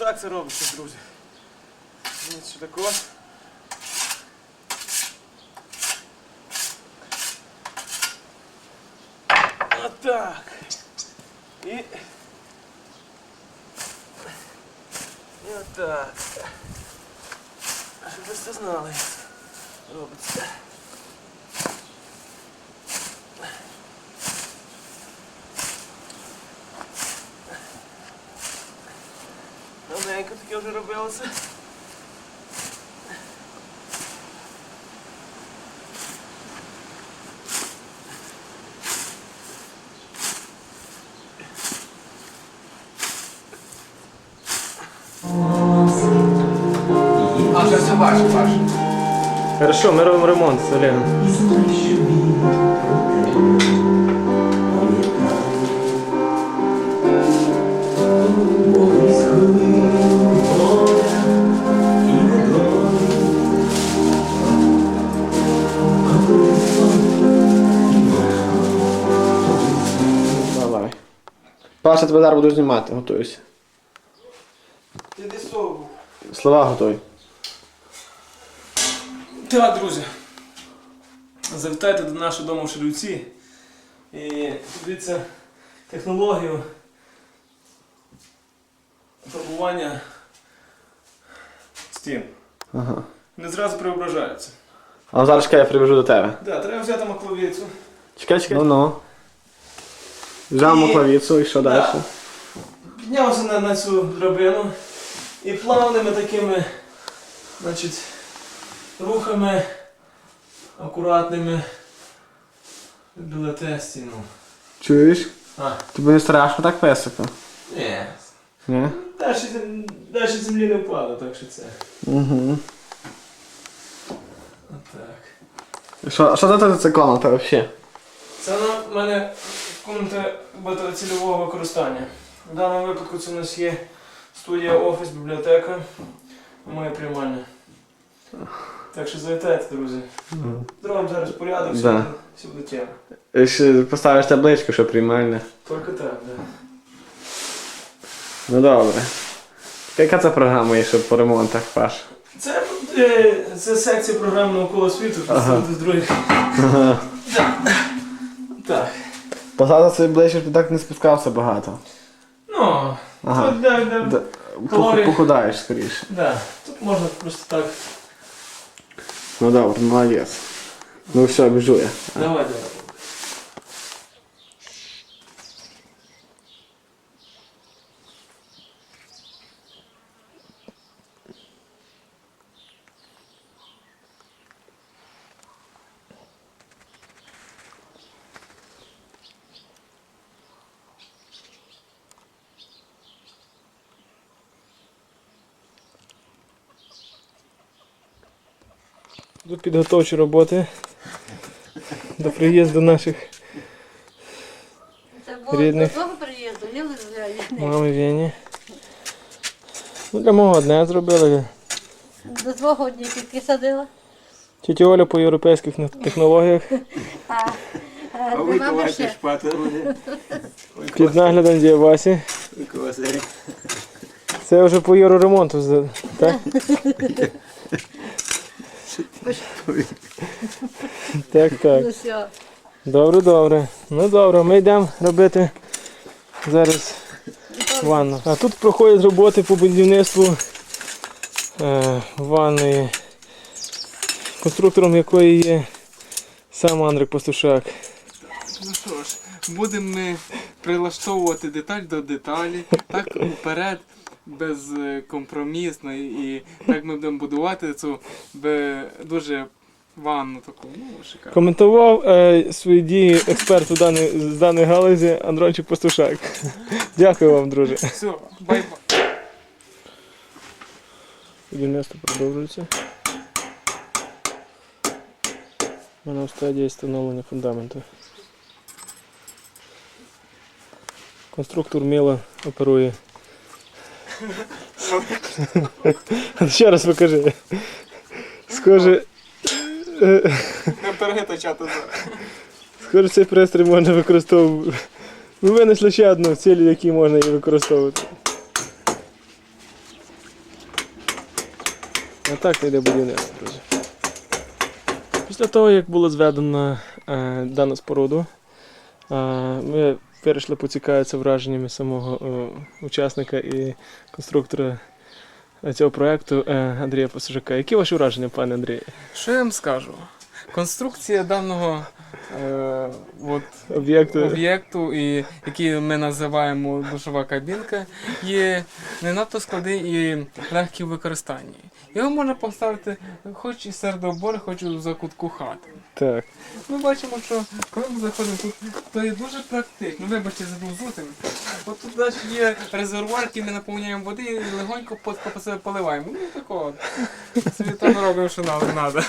так це робиться, друзі. Ось що тако. Отак. І. І отак. Щоб ви це знали. як це Робиться. Давненько робилося. А що це ваше, ваше? Хорошо, ми робимо ремонт з Олегом. Давай. Паша, тебе зараз буду знімати, готуйся. Ти де сову? Слова готуй. Так, друзі. Завітайте до нашого дому в Шелюці. І дивіться технологію фарбування стін. Ага. Не зразу преображаються. А зараз чекай, я прибіжу до тебе. Да, треба взяти макловицю. Чекай, чекай. Ну ну. Взяв маклавіцу і що Да. далі? Піднявся на, на цю драбину і плавними такими значить, рухами акуратними білете стіну. Чуєш? А, Тобі не страшно так високо? ні. Ні? Далі, далі землі не впало, так що це. Угу. Отак. Що, що це за комната взагалі? Це в мене комната багатоцільового використання. В даному випадку це у нас є студія, офіс, бібліотека, моя приймальня. Так що завітайте, друзі. Зробимо зараз порядок, все, Да. все буде тема. Ще Поставиш табличку, що приймальне. Тільки так, да. Ну добре. Яка це програма є, що по ремонтах, Паш? Це, е, це секція програм навколо світу, Ага. з других. Ага. Так. Посада собі ближче, щоб ти так не спускався багато. Ну, Ага. тут, де, да, Д- Калорії. Похудаєш скоріше. да, тут можна просто так. Ну добре, молодець. Ну все, біжу я. Давай, давай. Тут підготовчі роботи до приїзду наших Це було Рідних. до того приїзду, не лише мами Вені. Ну, для мого одне зробили. до твого дні тільки садила. Тітя Оля по європейських технологіях А, а до мами ще. шпателями. під наглядом. Козирі. Це вже по євроремонту, з- так? Так, так. Ну все. Добре, добре. Ну добре, ми йдемо робити зараз ванну. А тут проходять роботи по будівництву е, ванної, конструктором якої є сам Андрик Пастушак. Ну що ж, будемо ми прилаштовувати деталь до деталі, так вперед, безкомпромісно і так ми будемо будувати цю дуже ванну таку, ну, шикарну. Коментував е, свої дії експерт у даній, з даної галузі Андрончик Пастушак. Дякую вам, друже. Все, бай-бай. Будівництво продовжується. Воно в стадії встановлення фундаменту. Конструктор мило оперує. Ще раз покажи. Схоже, Не перегитачати зараз. схоже, цей пристрій можна використовувати. Ми винайшли ще одну ціль, які можна її використовувати. А так йде будівництво, друзі. Після того, як було зведено е, дану споруду, е, ми вирішили поцікавитися враженнями самого е, учасника і конструктора цього проєкту е, Андрія Пасажака. Які ваші враження, пане Андрій? Що я вам скажу? Конструкція даного е, от, Об'єкту. об'єкту, і, який ми називаємо душова кабінка, є не надто складний і легкий в використанні. Його можна поставити хоч і серед обори, хоч і в закутку хати. Так. Ми бачимо, що коли ми заходимо тут, то є дуже практично. Вибачте за зутим. От тут навіть є резервуар, який ми наповняємо води і легонько по, по себе поливаємо. Ну такого. Собі там робимо, що нам треба.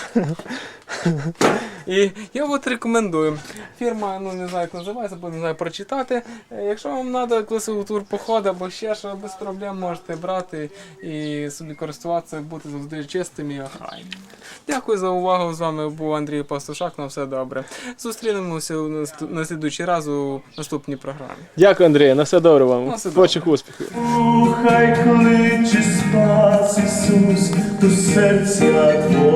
І я от рекомендую. Фірма, ну не знаю, як називається, бо не знаю прочитати. Е, Якщо вам треба коли тур походу або ще що, без проблем можете брати і собі користуватися, бути завжди чистим і охайним. Дякую за увагу. З вами був Андрій Пастушак. На все добре. Зустрінемося на слідуючий раз у наступній програмі. Дякую, Андрій. На все добре вам. На все. Творчих успіхів. Хай кличе спас Ісус до серця Твого,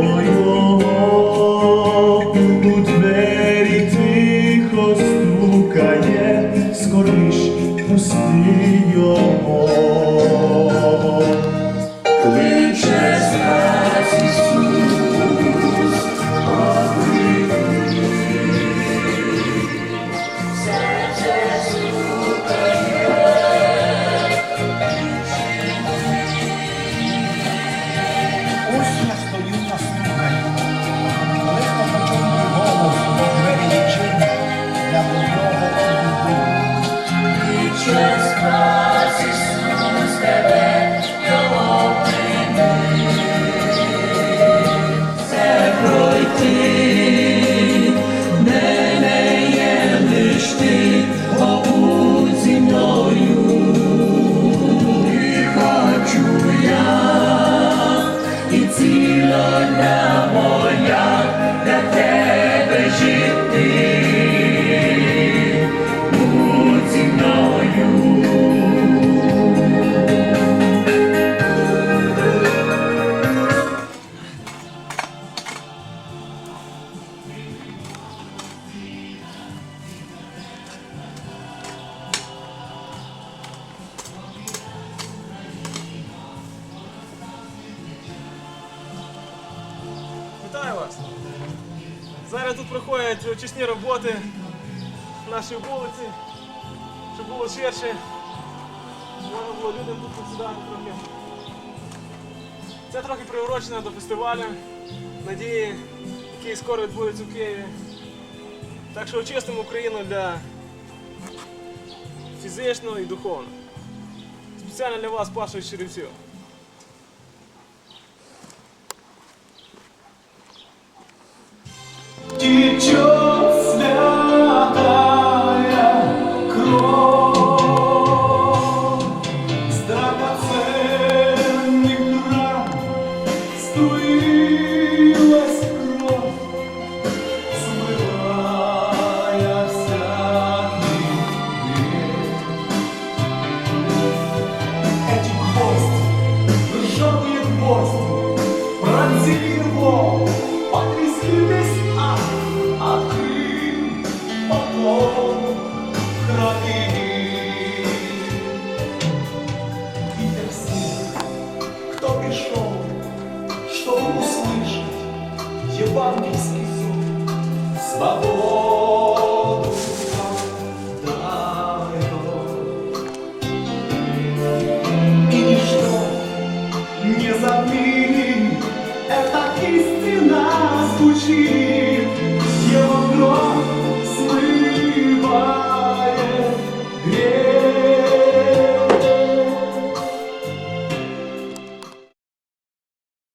Вас! Зараз тут проходять очисні роботи на нашій вулиці, щоб було ширше. Можна було людям тут посідати трохи. Це трохи приурочено до фестивалю надії, який скоро відбудеться в Києві. Так що очистимо Україну для фізично і духовно. Спеціально для вас Паша з.